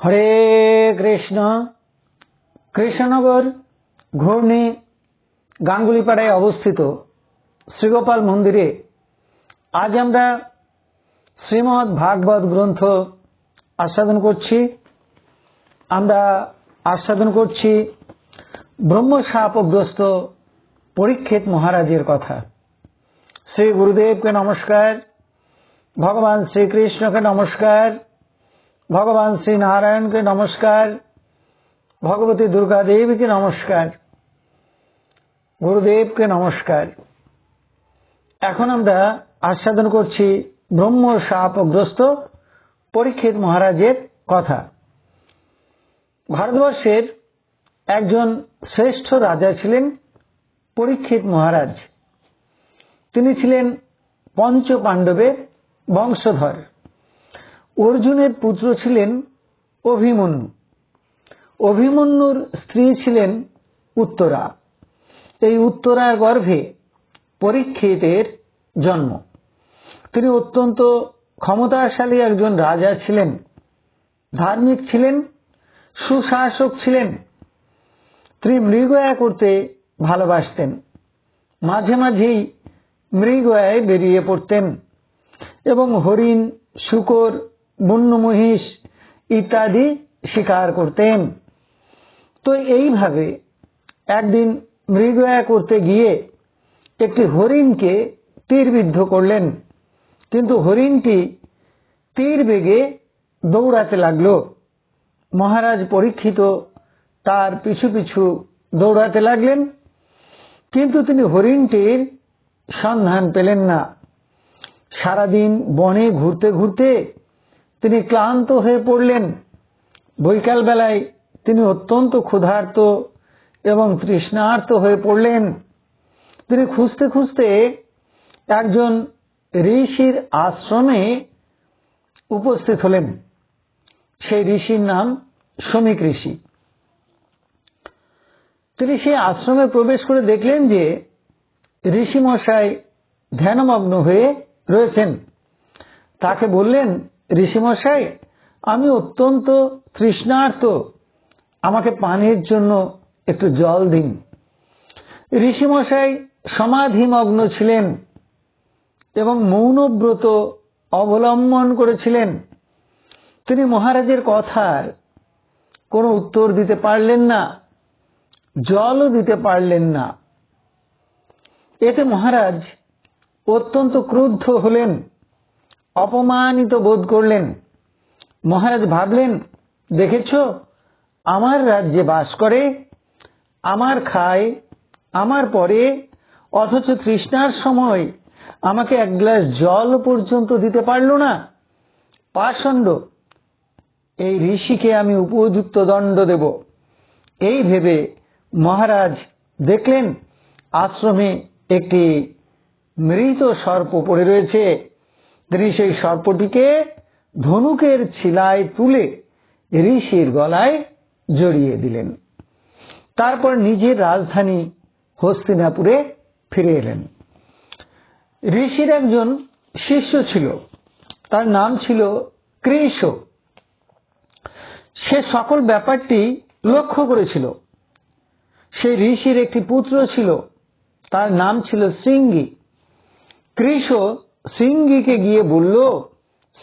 হরে কৃষ্ণ। কৃষ্ণনগর ঘূর্ণি গাঙ্গুলিপাড়ায় অবস্থিত শ্রীগোপাল মন্দিরে আজ আমরা শ্রীমৎ ভাগবত গ্রন্থ আস্বাদন করছি। আমরা আস্বাদন করছি ব্রহ্মশাপগ্রস্ত পরীক্ষিত মহারাজের কথা। শ্রী গুরুদেবকে নমস্কার, ভগবান শ্রীকৃষ্ণকে নমস্কার ভগবান শ্রী নারায়ণকে নমস্কার, ভগবতী দুর্গা দেবীকে নমস্কার, গুরুদেবকে নমস্কার। এখন আমরা আস্বাদন করছি ব্রহ্ম শাপগ্রস্ত পরীক্ষিত মহারাজের কথা। ভারতবর্ষের একজন শ্রেষ্ঠ রাজা ছিলেন পরীক্ষিত মহারাজ। তিনি ছিলেন পঞ্চ পাণ্ডবের বংশধর। অর্জুনের পুত্র ছিলেন অভিমন্যু। অভিমন্যুর স্ত্রী ছিলেন উত্তরা। এই উত্তরার গর্ভে পরীক্ষিতের জন্ম। তিনি অত্যন্ত ক্ষমতাশালী একজন রাজা ছিলেন, ধার্মিক ছিলেন, সুশাসক ছিলেন তিনি মৃগয়া করতে ভালোবাসতেন। মাঝে মাঝেই মৃগয়ায় বেরিয়ে পড়তেন এবং হরিণ, শুকর বন্য মহিষ ইত্যাদি শিকার করতেন। তো এইভাবে একদিন মৃগয়া করতে গিয়ে একটি হরিণকে তীরবিদ্ধ করলেন। কিন্তু হরিণটি তীর বেগে দৌড়াতে লাগল। মহারাজ পরীক্ষিত তার পিছু পিছু দৌড়াতে লাগলেন, কিন্তু তিনি হরিণটির সন্ধান পেলেন না। সারাদিন বনে ঘুরতে ঘুরতে তিনি ক্লান্ত হয়ে পড়লেন। বৈকাল বেলায় তিনি অত্যন্ত ক্ষুধার্ত এবং তৃষ্ণার্ত হয়ে পড়লেন। তিনি খুঁজতে খুঁজতে একজন ঋষির আশ্রমে উপস্থিত হলেন। সেই ঋষির নাম শ্রমিক ঋষি। তিনি সেই আশ্রমে প্রবেশ করে দেখলেন যে ঋষি মশাই ধ্যানমগ্ন হয়ে রয়েছেন। তাকে বললেন ঋষিমশাই, আমি অত্যন্ত তৃষ্ণার্ত। আমাকে পানির জন্য একটু জল দিন। ঋষিমশাই সমাধিমগ্ন ছিলেন এবং মৌনব্রত অবলম্বন করেছিলেন। তিনি মহারাজের কথার কোনো উত্তর দিতে পারলেন না, জলও দিতে পারলেন না। এতে মহারাজ অত্যন্ত ক্রুদ্ধ হলেন। অপমানিত বোধ করলেন। মহারাজ ভাবলেন, দেখেছ, আমার রাজ্যে বাস করে, আমার খায়, আমার পরে, অথচ তৃষ্ণার সময় আমাকে এক গ্লাস জল পর্যন্ত দিতে পারল না। পাষণ্ড, এই ঋষিকে আমি উপযুক্ত দণ্ড দেব। এই ভেবে মহারাজ দেখলেন, আশ্রমে একটি মৃত সর্প পড়ে রয়েছে। তিনি সেই সর্পটিকে ধনুকের ছিলায় তুলে ঋষির গলায় জড়িয়ে দিলেন। তারপর নিজের রাজধানী হস্তিনাপুরে ফিরে এলেন। ঋষির একজন শিষ্য ছিল, তার নাম ছিল কৃষ। সে সকল ব্যাপারটি লক্ষ্য করেছিল। সেই ঋষির একটি পুত্র ছিল, তার নাম ছিল সিঙ্গি কৃষ সিঙ্গিকে গিয়ে বলল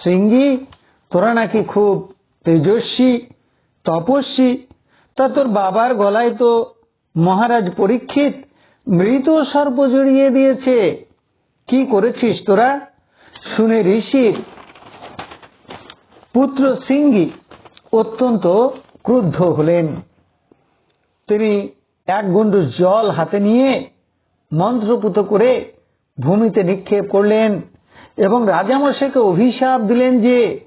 সিঙ্গি তোরা নাকি খুব তেজস্বী, তপস্বী। তা তোর বাবার গলায় তো মহারাজ পরীক্ষিত মৃত সর্প জড়িয়ে দিয়েছে। কি করেছিস তোরা? শুনে ঋষির পুত্র সিঙ্গি অত্যন্ত ক্রুদ্ধ হলেন। তিনি এক গন্ড জল হাতে নিয়ে মন্ত্রপুত করে ভূমিতে নিক্ষেপ করলেন। এবং রাজামশাইকে অভিশাপ দিলেন যে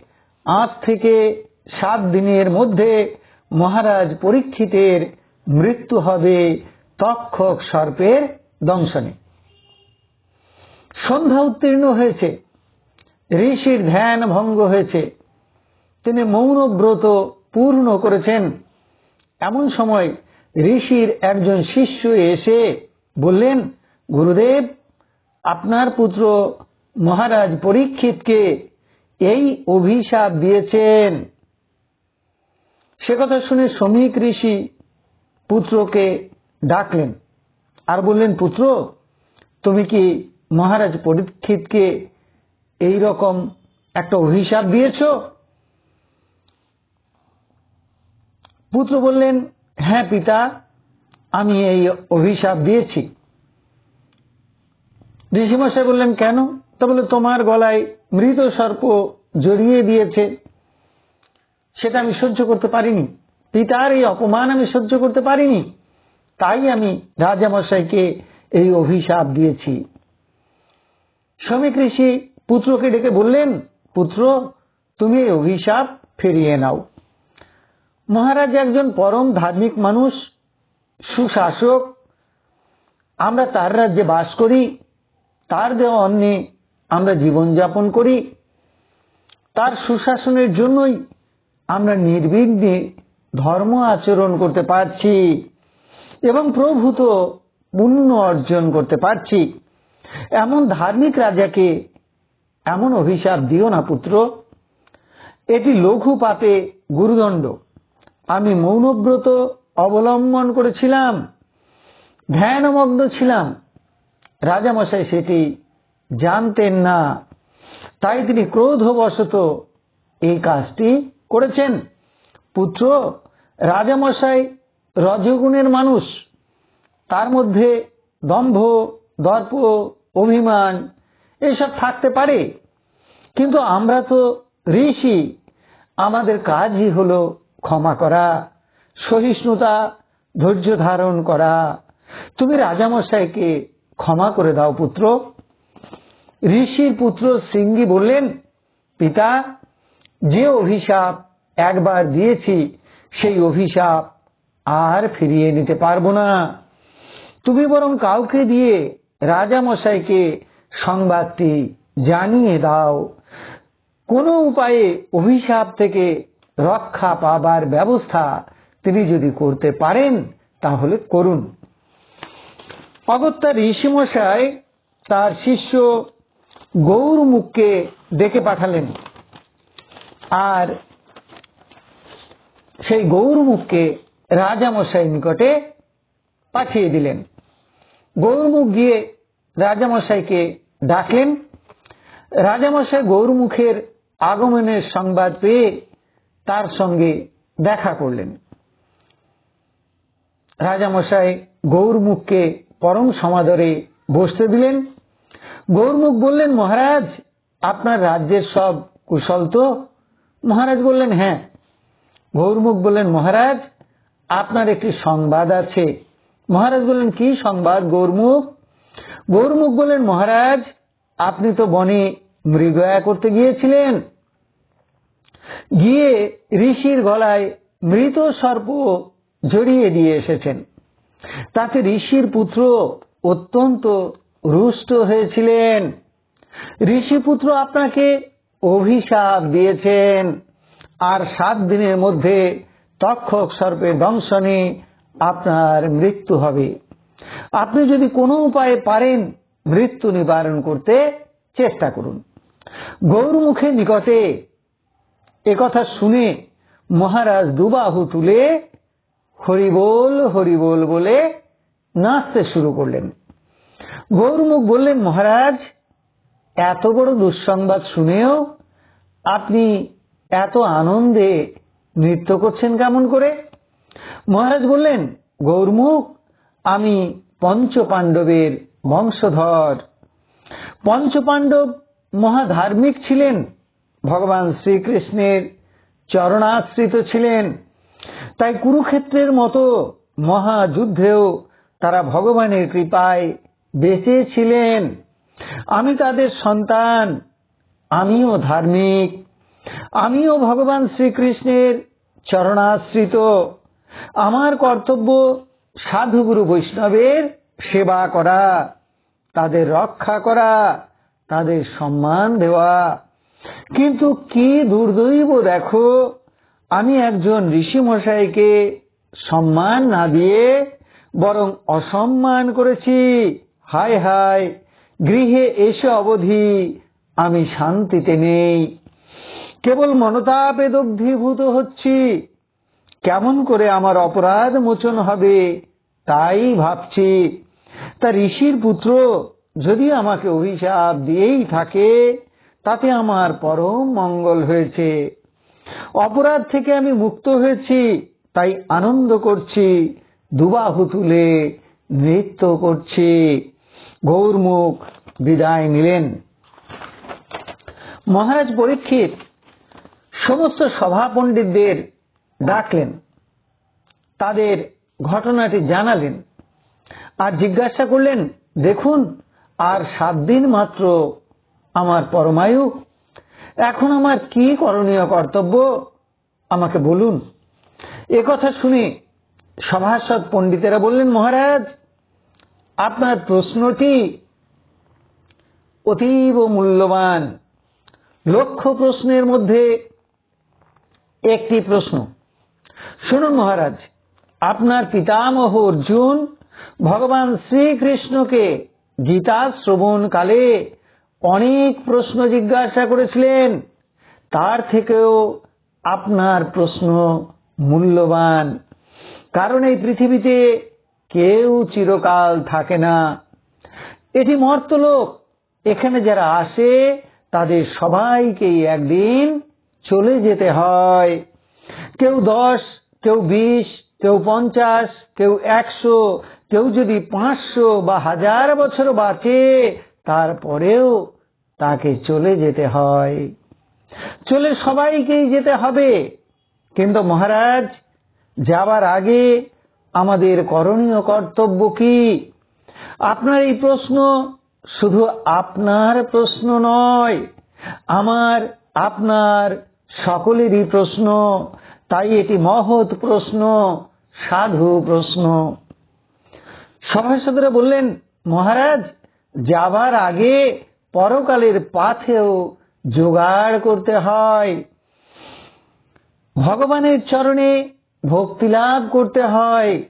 আজ থেকে সাত দিনের মধ্যে মহারাজ পরীক্ষিতের মৃত্যু হবে তক্ষক সর্পের দংশনে। সন্ধ্যা উত্তীর্ণ হয়েছে, ঋষির ধ্যান ভঙ্গ হয়েছে, তিনি মৌনব্রত পূর্ণ করেছেন। এমন সময় ঋষির একজন শিষ্য এসে বললেন, গুরুদেব, আপনার পুত্র মহারাজ পরীক্ষিতকে এই অভিশাপ দিয়েছেন। সে কথা শুনে শ্রমিক ঋষি পুত্রকে ডাকলেন। আর বললেন, পুত্র, তুমি কি মহারাজ পরীক্ষিতকে এই রকম একটা অভিশাপ দিয়েছ? পুত্র বললেন হ্যাঁ পিতা, আমি এই অভিশাপ দিয়েছি। ঋষিমশাই বললেন, কেন? তা বলে তোমার গলায় মৃত সর্প জড়িয়ে দিয়েছে। সেটা আমি সহ্য করতে পারিনি। পিতার এই অপমান আমি সহ্য করতে পারিনি। তাই আমি রাজামশাইকে এই অভিশাপ দিয়েছি। শ্রমিক ঋষি পুত্রকে ডেকে বললেন, পুত্র, তুমি এই অভিশাপ ফিরিয়ে নাও। মহারাজ একজন পরম ধার্মিক মানুষ, সুশাসক। আমরা তার রাজ্যে বাস করি। তার দেওয়া অন্নে আমরা জীবনযাপন করি, তার সুশাসনের জন্যই আমরা নির্বিঘ্নে ধর্ম আচরণ করতে পারছি এবং প্রভূত পুণ্য অর্জন করতে পারছি। এমন ধার্মিক রাজাকে এমন অভিশাপ দিও না পুত্র। এটি লঘু পাপে গুরুদণ্ড। আমি মৌনব্রত অবলম্বন করেছিলাম, ধ্যানমগ্ন ছিলাম। রাজামশাই সেটি জানতেন না। তাই তিনি ক্রোধবশত এই কাজটি করেছেন। পুত্র, রাজামশাই রজগুণের মানুষ। তার মধ্যে দম্ভ, দর্প, অভিমান, এসব থাকতে পারে। কিন্তু আমরা তো ঋষি, আমাদের কাজই হলো ক্ষমা করা, সহিষ্ণুতা, ধৈর্য ধারণ করা। তুমি রাজামশাইকে ক্ষমা করে দাও পুত্র। ঋষির পুত্র সিঙ্গি বললেন, পিতা, যে অভিশাপ একবার দিয়েছি, সেই অভিশাপ আর ফিরিয়ে নিতে পারব না। তুমি বরং কাউকে দিয়ে রাজামশাইকে সংবাদটি জানিয়ে দাও। কোনো উপায়ে অভিশাপ থেকে রক্ষা পাবার ব্যবস্থা তিনি যদি করতে পারেন, তাহলে করুন। অগত্যা ঋষিমশাই তার শিষ্য গৌরমুখকে ডেকে পাঠালেন। আর সেই গৌরমুখকে রাজামশাই নিকটে পাঠিয়ে দিলেন। গৌরমুখ গিয়ে রাজামশাইকে ডাকলেন। রাজামশাই গৌরমুখের আগমনের সংবাদ পেয়ে তার সঙ্গে দেখা করলেন। রাজামশাই গৌরমুখকে পরম সমাদরে বসতে দিলেন। গৌরমুখ বললেন, মহারাজ, আপনার রাজ্যের সব কুশল তো? মহারাজ বললেন হ্যাঁ। গৌরমুখ বললেন, মহারাজ, আপনার একটি সংবাদ আছে। মহারাজ বললেন, কি সংবাদ গৌরমুখ? গৌরমুখ বললেন, মহারাজ, আপনি তো বনে মৃগয়া করতে গিয়েছিলেন। গিয়ে ঋষির গলায় মৃত সর্প জড়িয়ে দিয়ে এসেছেন। তাতে ঋষির পুত্র অত্যন্ত রুষ্ট হয়েছিলেন। ঋষিপুত্র আপনাকে অভিশাপ দিয়েছেন। আর সাত দিনের মধ্যে তক্ষক সর্পে দংশনে আপনার মৃত্যু হবে। আপনি যদি কোনো উপায়ে পারেন মৃত্যু নিবারণ করতে চেষ্টা করুন। গৌরমুখের নিকটে একথা শুনে মহারাজ দুবাহু তুলে হরিবোল হরিবোল বলে নাচতে শুরু করলেন। গৌরমুখ বললেন, মহারাজ, এত বড় দুঃসংবাদ শুনেও আপনি এত আনন্দে নৃত্য করছেন কেমন করে? মহারাজ বললেন, গৌরমুখ, আমি পঞ্চ পাণ্ডবের বংশধর। পঞ্চপাণ্ডব মহাধার্মিক ছিলেন, ভগবান শ্রীকৃষ্ণের চরণাশ্রিত ছিলেন। তাই কুরুক্ষেত্রের মতো মহাযুদ্ধেও তারা ভগবানের কৃপায় বেঁচে ছিলেন। আমি তাদের সন্তান। আমিও ধার্মিক। আমিও ভগবান শ্রীকৃষ্ণের চরণাশ্রিত। আমার কর্তব্য সাধুগুরু বৈষ্ণবের সেবা করা, তাদের রক্ষা করা, তাদের সম্মান দেওয়া। কিন্তু কি দুর্দৈব দেখো, আমি একজন ঋষি মশাইকে সম্মান না দিয়ে বরং অসম্মান করেছি। হায় হায় গৃহে এসে অবধি, আমি শান্তিতে নেই। কেবল মনতাপে দগ্ধীভূত হচ্ছি। কেমন করে আমার অপরাধ মোচন হবে, তাই ভাবছি। তা ঋষির পুত্র যদি আমাকে অভিশাপ দিয়েই থাকে, তাতে আমার পরম মঙ্গল হয়েছে। অপরাধ থেকে আমি মুক্ত হয়েছি, তাই আনন্দ করছি, দুবাহু তুলে নৃত্য করছি। গৌরমুখ বিদায় নিলেন। মহারাজ পরীক্ষিত সমস্ত সভা পণ্ডিতদের ডাকলেন। তাদের ঘটনাটি জানালেন। আর জিজ্ঞাসা করলেন, দেখুন, আর সাত দিন মাত্র আমার পরমায়ু। এখন আমার কি করণীয় কর্তব্য? আমাকে বলুন। কথা শুনে সভাসদ পণ্ডিতেরা বললেন, মহারাজ আপনার প্রশ্নটি অতীব মূল্যবান। লক্ষ প্রশ্নের মধ্যে একটি প্রশ্ন। শুনুন মহারাজ, আপনার পিতামহ অর্জুন ভগবান শ্রীকৃষ্ণকে গীতা শ্রবণ কালে অনেক প্রশ্ন জিজ্ঞাসা করেছিলেন। তার থেকেও আপনার প্রশ্ন মূল্যবান। কারণ এই পৃথিবীতে কেউ চিরকাল থাকে না। এটি মর্তলোক। এখানে যারা আসে, তাদের সবাইকেই একদিন চলে যেতে হয়। কেউ দশ, কেউ বিশ, কেউ পঞ্চাশ, কেউ একশো, কেউ যদি পাঁচশো বা হাজার বছর বাঁচে, তারপরেও তাকে চলে যেতে হয়। চলে সবাইকেই যেতে হবে। কিন্তু মহারাজ যাবার আগে আমাদের করণীয় কর্তব্য কি? আপনার এই প্রশ্ন শুধু আপনার প্রশ্ন নয়, আমার, আপনার সকলেরই প্রশ্ন। তাই এটি মহৎ প্রশ্ন, সাধু প্রশ্ন। সভাসদরা বললেন, মহারাজ, যাবার আগে পরকালের পাথেও জোগাড় করতে হয়। ভগবানের চরণে ভক্তি লাভ করতে হয়।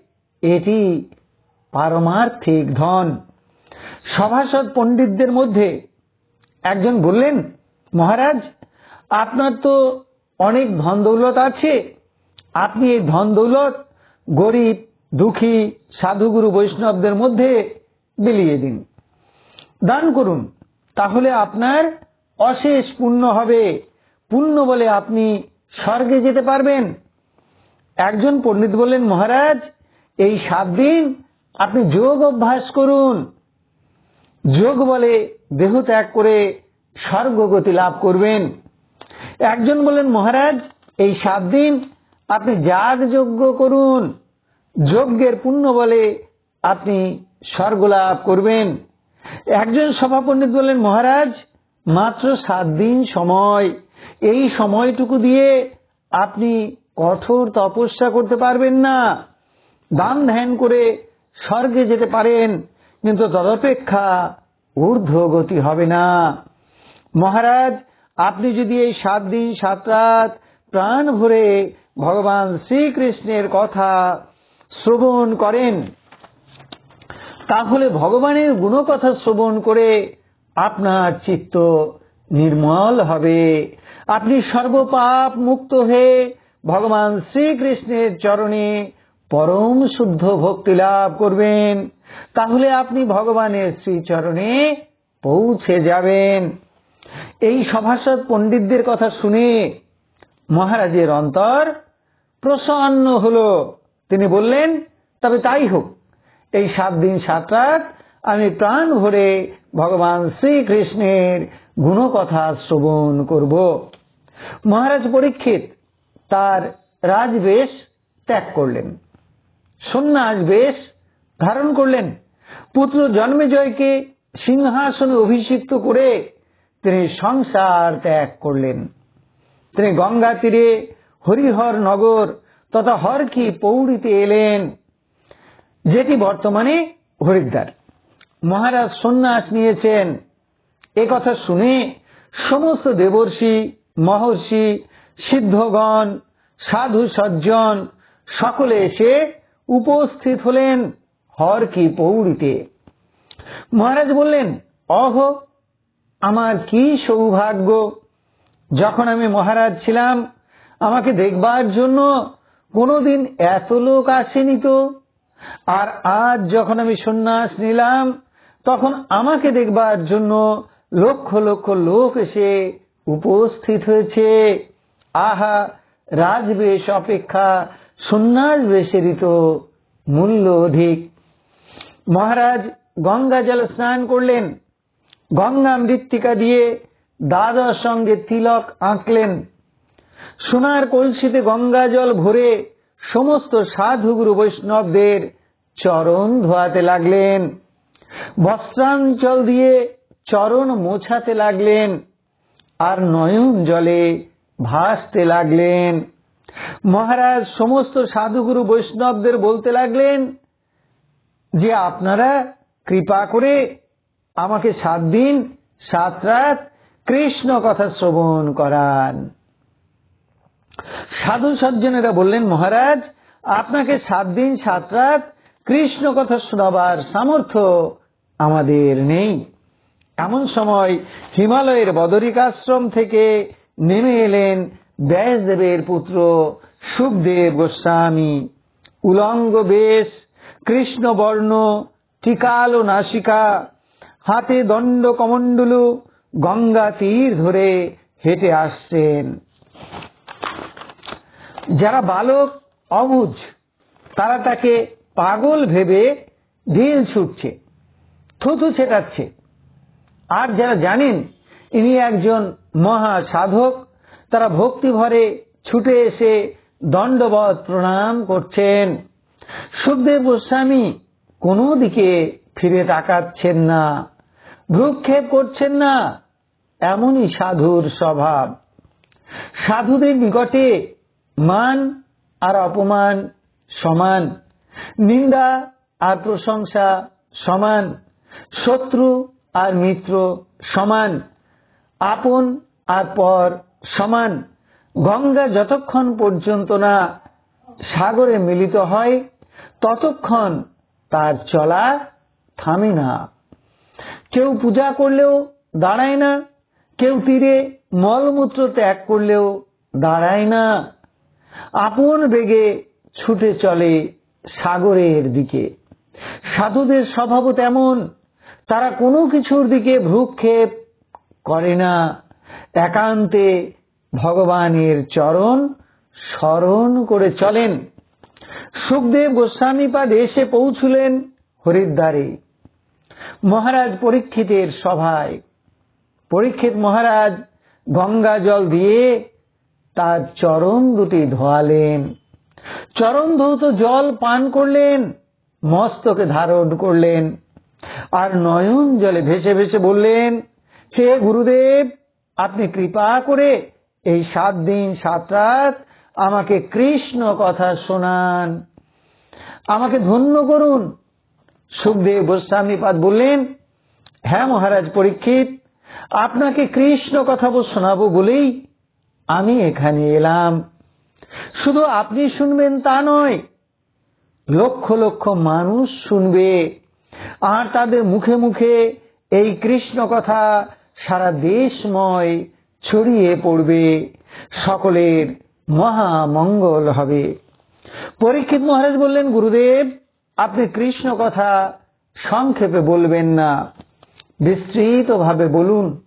এটি পারমার্থিক ধন। সভাসদ পণ্ডিতদের মধ্যে একজন বললেন, মহারাজ, আপনার তো অনেক ধন দৌলত আছে। আপনি এই ধন দৌলত গরিব, দুঃখী, সাধুগুরু বৈষ্ণবদের মধ্যে বিলিয়ে দিন। দান করুন, তাহলে আপনার অশেষ পুণ্য হবে। পুণ্য বলে আপনি স্বর্গে যেতে পারবেন। একজন পণ্ডিত বললেন, মহারাজ, এই সাত দিন আপনি যোগ অভ্যাস করুন। যোগ বলে দেহ ত্যাগ করে স্বর্গগতি লাভ করবেন। একজন বললেন, মহারাজ, এই সাত দিন আপনি যাগ যজ্ঞ করুন। যজ্ঞের পুণ্য বলে আপনি স্বর্গ লাভ করবেন। একজন সভাপণ্ডিত বললেন, মহারাজ, মাত্র সাত দিন সময়। এই সময়টুকু দিয়ে আপনি কঠোর তপস্যা করতে পারবেন না। দান ধ্যান করে স্বর্গে যেতে পারেন, কিন্তু তদপেক্ষা ঊর্ধ্ব গতি হবে না। মহারাজ, আপনি যদি এই সাত দিন, সাত রাত প্রাণ ভরে ভগবান শ্রীকৃষ্ণের কথা শ্রবণ করেন, তাহলে ভগবানের গুণকথা শ্রবণ করে আপনার চিত্ত নির্মল হবে। আপনি সর্বপাপ মুক্ত হয়ে ভগবান শ্রীকৃষ্ণের চরণে পরম শুদ্ধ ভক্তি লাভ করবেন। তাহলে আপনি ভগবানের শ্রীচরণে পৌঁছে যাবেন। এই সভাসদ পণ্ডিতদের কথা শুনে মহারাজের অন্তর প্রসন্ন হল। তিনি বললেন, তবে তাই হোক, এই সাত দিন সাত রাত আমি প্রাণ ভরে ভগবান শ্রীকৃষ্ণের গুণকথা শ্রবণ করব। মহারাজ পরীক্ষিত তার রাজবেশ ত্যাগ করলেন। সন্ন্যাস বেশ ধারণ করলেন। পুত্র জন্মেজয়কে সিংহাসনে অভিষিক্ত করে তিনি সংসার ত্যাগ করলেন। তিনি গঙ্গা তীরে হরিহর নগর তথা হরকি পৌড়িতে এলেন, যেটি বর্তমানে হরিদ্বার। মহারাজ সন্ন্যাস নিয়েছেন। কথা শুনে সমস্ত দেবর্ষি, মহর্ষি সিদ্ধগণ, সাধু সজ্জন, সকলে এসে উপস্থিত হলেন হর কি পৌড়িতে। মহারাজ বললেন, অহ, আমার কি সৌভাগ্য! যখন আমি মহারাজ ছিলাম, আমাকে দেখবার জন্য কোনোদিন এত লোক আসেনি তো? আর আজ যখন আমি সন্ন্যাস নিলাম, তখন আমাকে দেখবার জন্য লক্ষ লক্ষ লোক এসে উপস্থিত হয়েছে। আহা, রাজবেশ অপেক্ষা সন্ন্যাস বেশেরই তো মূল্য অধিক। মহারাজ, গঙ্গা জল স্নান করলেন। গঙ্গা মৃত্তিকা দিয়ে দাদার সঙ্গে তিলক আঁকলেন। সোনার কলসিতে গঙ্গা জল ভরে সমস্ত সাধুগুরু বৈষ্ণবদের চরণ ধোয়াতে লাগলেন। বস্ত্রাঞ্চল দিয়ে চরণ মোছাতে লাগলেন। আর নয়ন জলে ভাসতে লাগলেন। মহারাজ সমস্ত সাধুগুরু বৈষ্ণবদের বলতে লাগলেন, যে আপনারা কৃপা করে আমাকে সাত দিন, সাত রাত কৃষ্ণ কথা শ্রবণ করান। সাধু সজ্জনেরা বললেন, মহারাজ, আপনাকে সাত দিন, সাত রাত কৃষ্ণ কথা শোনাবার সামর্থ্য আমাদের নেই। এমন সময় হিমালয়ের বদরিকাশ্রম থেকে নেমে এলেন ব্যাসদেবের পুত্র সুখদেব গোস্বামী। উলঙ্গ বেশ কৃষ্ণ বর্ণ টিকালো নাসিকা, হাতে দণ্ড কমণ্ডলু, গঙ্গা তীর ধরে হেঁটে আসছেন। যারা বালক অবুজ, তারা তাকে পাগল ভেবে ঢিল ছুটছে থুতু ছেটাচ্ছে। আর যারা জানেন ইনি একজন মহা সাধক। তারা ভক্তি ভরে ছুটে এসে দণ্ডবধ প্রণাম করছেন। সুখদেব গোস্বামী কোনো দিকে ফিরে তাকাচ্ছেন না। ভ্রুক্ষেপ করছেন না, এমনই সাধুর স্বভাব। সাধুদের নিকটে মান আর অপমান সমান। নিন্দা আর প্রশংসা সমান। শত্রু আর মিত্র সমান। আপন আর পর সমান। গঙ্গা যতক্ষণ পর্যন্ত না সাগরে মিলিত হয়, ততক্ষণ তার চলা থামে না। কেউ পূজা করলেও দাঁড়ায় না, কেউ তীরে মলমূত্র ত্যাগ করলেও দাঁড়ায় না। আপন বেগে ছুটে চলে সাগরের দিকে। সাধুদের স্বভাবও তেমন, তারা কোনো কিছুর দিকে ভ্রুক্ষেপ করে না। একান্তে ভগবানের চরণ স্মরণ করে চলেন। সুখদেব গোস্বামীপাদ এসে পৌঁছলেন হরিদ্বারে। মহারাজ পরীক্ষিতের সভায়। পরীক্ষিত মহারাজ গঙ্গা জল দিয়ে তার চরণ দুটি ধোয়ালেন। চরণ ধৌত জল পান করলেন, মস্তকে ধারণ করলেন, আর নয়ন জলে ভেসে ভেসে বললেন হে গুরুদেব, আপনি কৃপা করে এই সাত দিন, সাত রাত আমাকে কৃষ্ণ কথা শোনান। আমাকে ধন্য করুন। সুখদেব গোস্বামীপাদ বললেন হ্যাঁ মহারাজ পরীক্ষিত, আপনাকে কৃষ্ণ কথা শোনাবো বলেই আমি এখানে এলাম। শুধু আপনি শুনবেন তা নয়, লক্ষ লক্ষ মানুষ শুনবে। আর তাদের মুখে মুখে এই কৃষ্ণ কথা সারা দেশময় ছড়িয়ে পড়বে। সকলের মহা মঙ্গল হবে। পরীক্ষিত মহারাজ বললেন, গুরুদেব, আপনি কৃষ্ণ কথা সংক্ষেপে বলবেন না। বিস্তৃত ভাবে বলুন।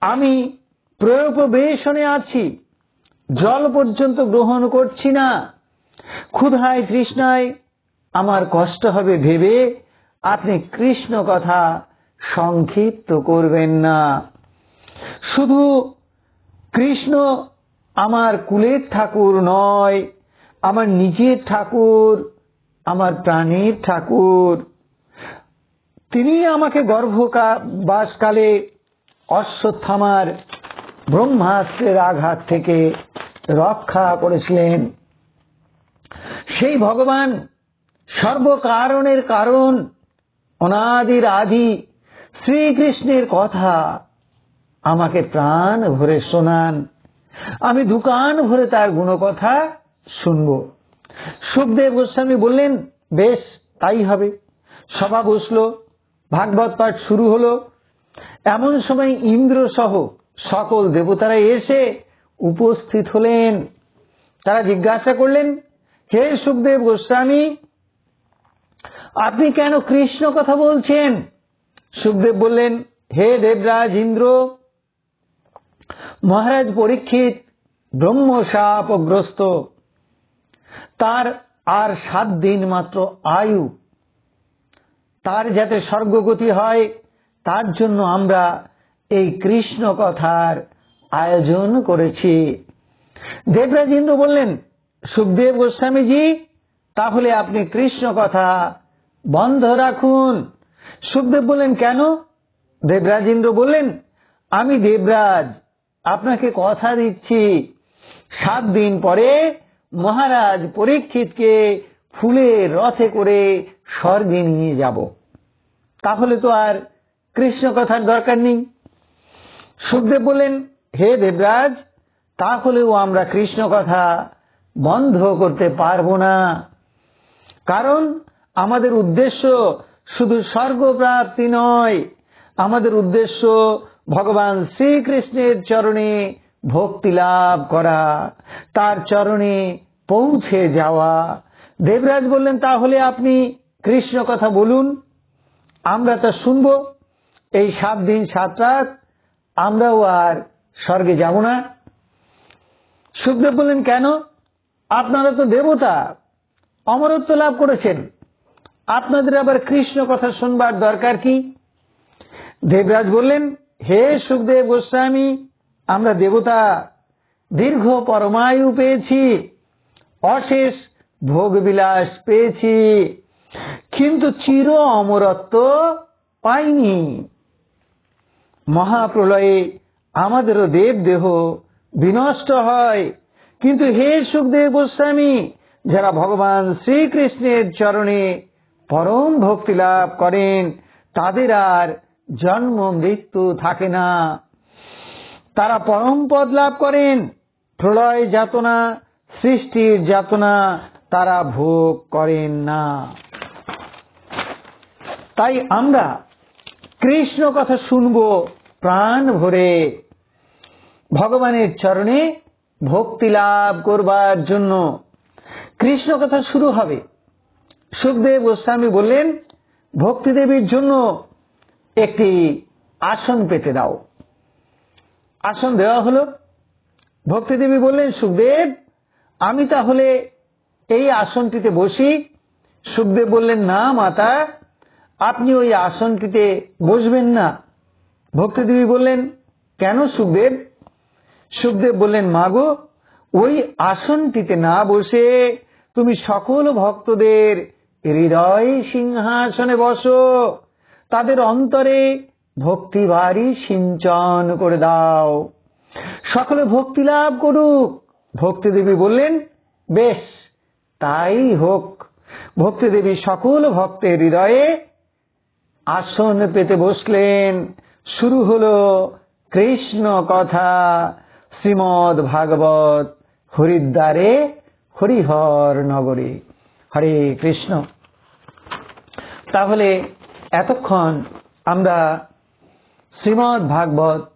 আমি প্রয়োপবেশনে আছি। জল পর্যন্ত গ্রহণ করছি না। ক্ষুধায় তৃষ্ণায় আমার কষ্ট হবে ভেবে আপনি কৃষ্ণ কথা সংক্ষিপ্ত করবেন না। শুধু কৃষ্ণ আমার কুলের ঠাকুর নয়, আমার নিজের ঠাকুর, আমার প্রাণীর ঠাকুর। তিনি আমাকে গর্ভবাসকালে অশ্বত্থামার ব্রহ্মাস্ত্রের আঘাত থেকে রক্ষা করেছিলেন। সেই ভগবান সর্বকারণের কারণ, অনাদির আদি শ্রীকৃষ্ণের কথা আমাকে প্রাণ ভরে শোনান। আমি দোকান ভরে তার গুণকথা শুনব। সুখদেব গোস্বামী বললেন, বেশ, তাই হবে। সভা বসল, ভাগবত পাঠ শুরু হলো। এমন সময় ইন্দ্র সহ সকল দেবতারা এসে উপস্থিত হলেন। তারা জিজ্ঞাসা করলেন, হে সুখদেব গোস্বামী, আপনি কেন কৃষ্ণ কথা বলছেন? সুখদেব বললেন, হে দেবরাজ ইন্দ্র, মহারাজ পরীক্ষিত ব্রহ্মশাপগ্রস্ত তার আর সাত দিন মাত্র আয়ু। তার যাতে স্বর্গগতি হয়, তার জন্য আমরা এই কৃষ্ণ কথার আয়োজন করেছি। দেবরাজ ইন্দ্র বললেন, সুখদেব গোস্বামীজি, তাহলে আপনি কৃষ্ণ কথা বন্ধ রাখুন। সুখদেব বললেন, কেন? দেবরাজ ইন্দ্র বললেন, আমি দেবরাজ, আপনাকে কথা দিচ্ছি। সাত দিন পরে মহারাজ পরীক্ষিতকে ফুলের রথে করে স্বর্গে নিয়ে যাব। তাহলে তো আর কৃষ্ণ কথার দরকার নেই। সুখদেব বললেন, হে দেবরাজ, তাহলেও আমরা কৃষ্ণ কথা বন্ধ করতে পারব না। কারণ আমাদের উদ্দেশ্য শুধু স্বর্গপ্রাপ্তি নয়, আমাদের উদ্দেশ্য ভগবান শ্রীকৃষ্ণের চরণে ভক্তি লাভ করা, তার চরণে পৌঁছে যাওয়া। দেবরাজ বললেন, তাহলে আপনি কৃষ্ণ কথা বলুন, আমরা তা শুনব। এই সাত দিন, সাত রাত আমরাও আর স্বর্গে যাব না। সুখদেব বললেন, কেন? আপনারা তো দেবতা, অমরত্ব লাভ করেছেন। আপনাদের আবার কৃষ্ণ কথা শুনবার দরকার কি? দেবরাজ বললেন, হে সুখদেব গোস্বামী, আমরা দেবতা দীর্ঘ পরমায়ু পেয়েছি, অশেষ ভোগবিলাস পেয়েছি, কিন্তু চির অমরত্ব পাইনি। মহাপ্রলয়ে আমাদেরও দেব দেহ বিনষ্ট হয়। কিন্তু হে সুখদেব গোস্বামী, যারা ভগবান শ্রীকৃষ্ণের চরণে পরম ভক্তি লাভ করেন। তাদের আর জন্ম মৃত্যু থাকে না। তারা পরম পদ লাভ করেন। প্রলয় যাতনা, সৃষ্টির যাতনা তারা ভোগ করেন না। তাই আমরা কৃষ্ণ কথা শুনব প্রাণ ভরে। ভগবানের চরণে ভক্তি লাভ করবার জন্য কৃষ্ণ কথা শুরু হবে। সুখদেব গোস্বামী বললেন ভক্তি দেবীর জন্য একটি আসন পেতে দাও। আসন দেওয়া হলো। ভক্তি দেবী বললেন, সুখদেব, আমি তাহলে এই আসনটিতে বসি। সুখদেব বললেন, না মাতা, আপনি ওই আসনটিতে বসবেন না। ভক্তিদেবী বললেন, কেন সুখদেব? সুখদেব বললেন, মাগো, ওই আসনটিতে না বসে তুমি সকল ভক্তদের হৃদয় সিংহাসনে বসো। তাদের অন্তরে ভক্তিবারই সিঞ্চন করে দাও। সকলে ভক্তি লাভ করুক। ভক্তিদেবী বললেন, বেশ, তাই হোক। ভক্তিদেবী সকল ভক্তের হৃদয়ে আসন পেতে বসলেন। শুরু হলো কৃষ্ণ কথা। শ্রীমদ ভাগবত হরিদ্বারে হরিহর নগরে। হরে কৃষ্ণ। তাহলে এতক্ষণ আমরা শ্রীমদ ভাগবত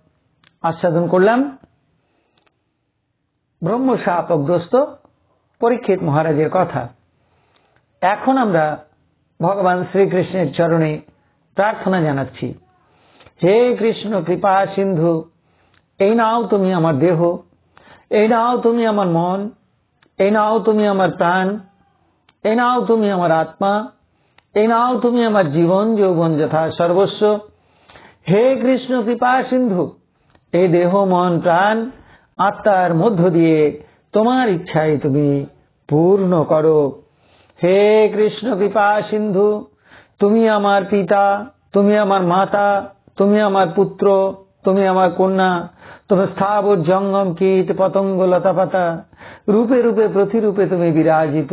আস্বাদন করলাম। ব্রহ্মশাপগ্রস্ত পরীক্ষিত মহারাজের কথা। এখন আমরা ভগবান শ্রীকৃষ্ণের চরণে প্রার্থনা জানাচ্ছি। হে কৃষ্ণ, কৃপা সিন্ধু, এই নাও তুমি আমার দেহ, এই নাও তুমি আমার মন, এই নাও তুমি আমার প্রাণ এই নাও তুমি আমার আত্মা, এই নাও তুমি আমার জীবন, যৌবন যথা সর্বস্ব। হে কৃষ্ণ কৃপা সিন্ধু এই দেহ, মন, প্রাণ, আত্মার মধ্য দিয়ে তোমার ইচ্ছায় তুমি পূর্ণ করো। হে কৃষ্ণ কৃপা সিন্ধু, তুমি আমার পিতা, তুমি আমার মাতা, তুমি আমার পুত্র, তুমি আমার কন্যা তুমি স্থাবর জঙ্গম কীট পতঙ্গ লতা পাতা রূপে রূপে প্রতিরূপে তুমি বিরাজিত।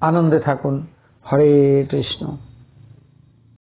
আনন্দে থাকুন। হরে কৃষ্ণ।